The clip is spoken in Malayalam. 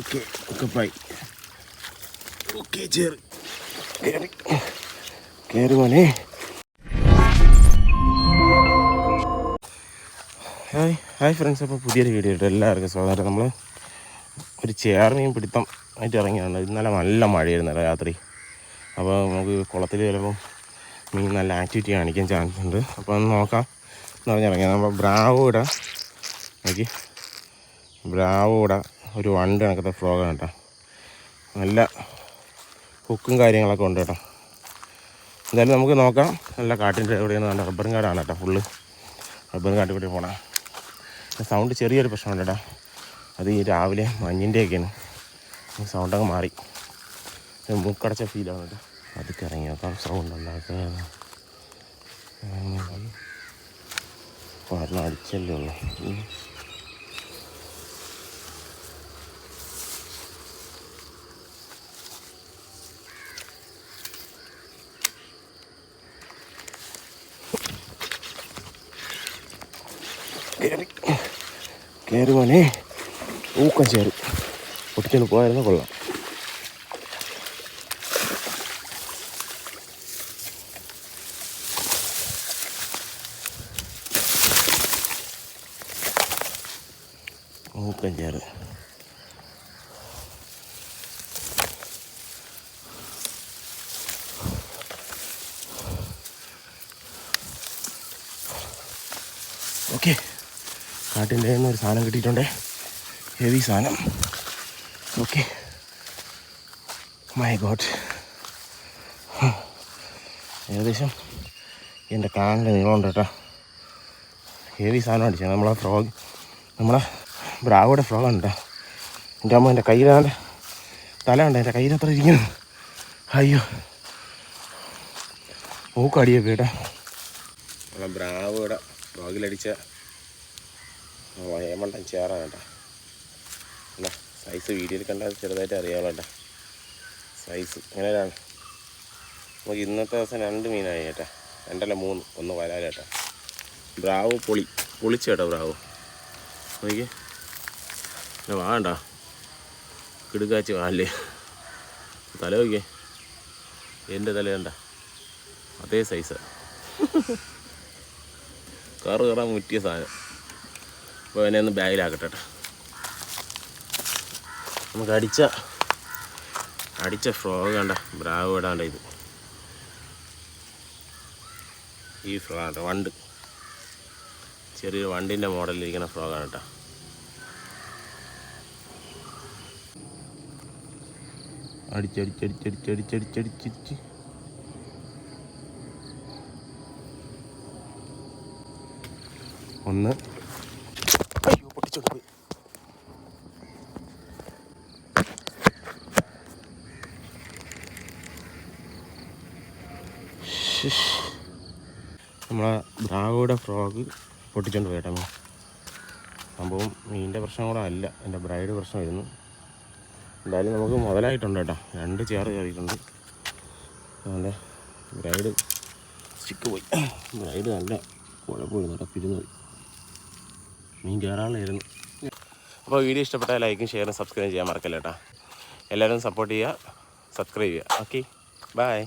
ഓക്കെ കുക്കപ്പായി ഓക്കെ ചേറ് കയറി കയറി മോനെ. ഹായ് ഹായ് ഫ്രണ്ട്സ് അപ്പോൾ പുതിയൊരു വീഡിയോ ഇട്ട് എല്ലാവർക്കും സ്വാഗതം. നമ്മൾ ഒരു ചേർമീൻ പിടുത്തം ആയിട്ട് ഇറങ്ങിയാണ് ഇന്നലെ നല്ല മഴയായിരുന്നു രാത്രി. അപ്പോൾ നമുക്ക് കുളത്തിൽ ചിലപ്പോൾ മീൻ നല്ല ആക്ടിവിറ്റി കാണിക്കാൻ ചാൻസ് ഉണ്ട്. അപ്പോൾ ഒന്ന് നോക്കാം. എന്ന് പറഞ്ഞിറങ്ങിയത് നമ്മൾ ബ്രാവോടെ. നോക്കി. ബ്രാവോടെ. ഒരു വണ്ട് കണക്കത്തെ ഫ്രോഗാണ് കേട്ടോ. നല്ല ഹുക്കും കാര്യങ്ങളൊക്കെ ഉണ്ട് കേട്ടോ. എന്തായാലും നമുക്ക് നോക്കാം. നല്ല കാട്ടിന്റെ എവിടെയാണ് നല്ല റബ്ബറും കാടാണ് കേട്ടോ ഫുള്ള്. റബ്ബറും കാട്ടിൽ കൂടി പോകണം സൗണ്ട് ചെറിയൊരു പ്രശ്നമുണ്ട് കേട്ടോ. അത് ഈ രാവിലെ മഞ്ഞിന്റെയൊക്കെയാണ്. സൗണ്ടൊക്കെ മാറി. മൂക്കടച്ച ഫീലാണ് കേട്ടോ. അതൊക്കെ ഇറങ്ങി നോക്കാം. സൗണ്ട് ഉണ്ടാക്കുക അടിച്ചല്ലേ ഉള്ളു. ഉം. കയറി കയറി മോനെ ഊക്കം ചേറി പൊട്ടിച്ചൊന്ന് പോയായിരുന്നു കൊള്ളാം ഊക്കം ചേറ് ഓക്കെ കാട്ടിന്റെ ഒരു സാധനം കിട്ടിയിട്ടുണ്ട്. ഹെവി സാധനം. ഓക്കെ മൈ ഗോഡ് ഏകദേശം എന്റെ കാലിന്റെ നീളമുണ്ട് കേട്ടോ. ഹെവി സാധനം അടിച്ചത് നമ്മളെ ഫ്രോഗ് നമ്മളെ ബ്രാവോടെ ഫ്രോഗാണ് കേട്ടോ. എന്റെ അമ്മ എന്റെ കയ്യിലാണ്ട് തല ഉണ്ട് എന്റെ കയ്യിൽ അത്ര ഇരിക്കുന്നു. അയ്യോ. മൂക്കടിയൊക്കെ കേട്ടോ. നമ്മളെ ബ്രാവോടെ ഫ്രോഗിലടിച്ച വയമണ്ടൻ ചേറാണ് കേട്ടോ. അല്ല സൈസ് വീഡിയോയിൽ കണ്ടാൽ ചെറുതായിട്ട് അറിയാമല്ലോ കേട്ടോ. സൈസ് അങ്ങനെയാണ് നമുക്ക് ഇന്നത്തെ ദിവസം രണ്ട് മീനായി കേട്ടോ. രണ്ടല്ല മൂന്ന്. ഒന്ന് വരാല കേട്ടോ. ബ്രാവ് പൊളി. പൊളിച്ച കേട്ടോ ബ്രാവ്. നോക്കി വാണ്ട കിടുക്കാച്ച് വാല്ലേ തല നോക്കിയേ. എന്റെ തല കണ്ട. അതേ സൈസ് കറു കയറാൻ മുറ്റിയ സാധനം. അപ്പോൾ എന്നെ ഒന്ന് ബാഗിലാക്കട്ടെ കേട്ടോ നമുക്ക് അടിച്ച അടിച്ച ഫ്രോഗ് കണ്ട? ബ്രാവ് ഇടാണ്ട ഇത്. ഈ ഫ്രോഗാണ് കേട്ടോ വണ്ട്. ചെറിയൊരു വണ്ടിന്റെ മോഡലിരിക്കുന്ന ഫ്രോഗാണ് കേട്ടോ. അടിച്ചടിച്ചടിച്ചടിച്ചടിച്ചടിച്ചടിച്ചടിച്ച് ഒന്ന്. പൊട്ടിച്ചോണ്ട് പോയി. നമ്മളെ ബ്രാവോയുടെ ഫ്രോഗ് പൊട്ടിച്ചോണ്ട് പോയി കേട്ടോ സംഭവം മീനിന്റെ പ്രശ്നം കൂടെ അല്ല എന്റെ ബ്രൈഡ് പ്രശ്നമായിരുന്നു എന്തായാലും നമുക്ക് മുതലായിട്ടുണ്ട് കേട്ടോ. രണ്ട് ചേറ് കയറിയിട്ടുണ്ട്. അതുകൊണ്ട് ബ്രൈഡ് സ്റ്റിക്ക് പോയി. ബ്രൈഡ് നല്ല കുഴപ്പമില്ല പിരിഞ്ഞു പോയി. മീൻ കയറാനുള്ളായിരുന്നു അപ്പോൾ വീഡിയോ ഇഷ്ടപ്പെട്ടാൽ ലൈക്കും ഷെയറും സബ്സ്ക്രൈബ് ചെയ്യാൻ മറക്കല്ലേട്ടാ എല്ലാവരും സപ്പോർട്ട് ചെയ്യുക സബ്സ്ക്രൈബ് ചെയ്യുക. Okay bye.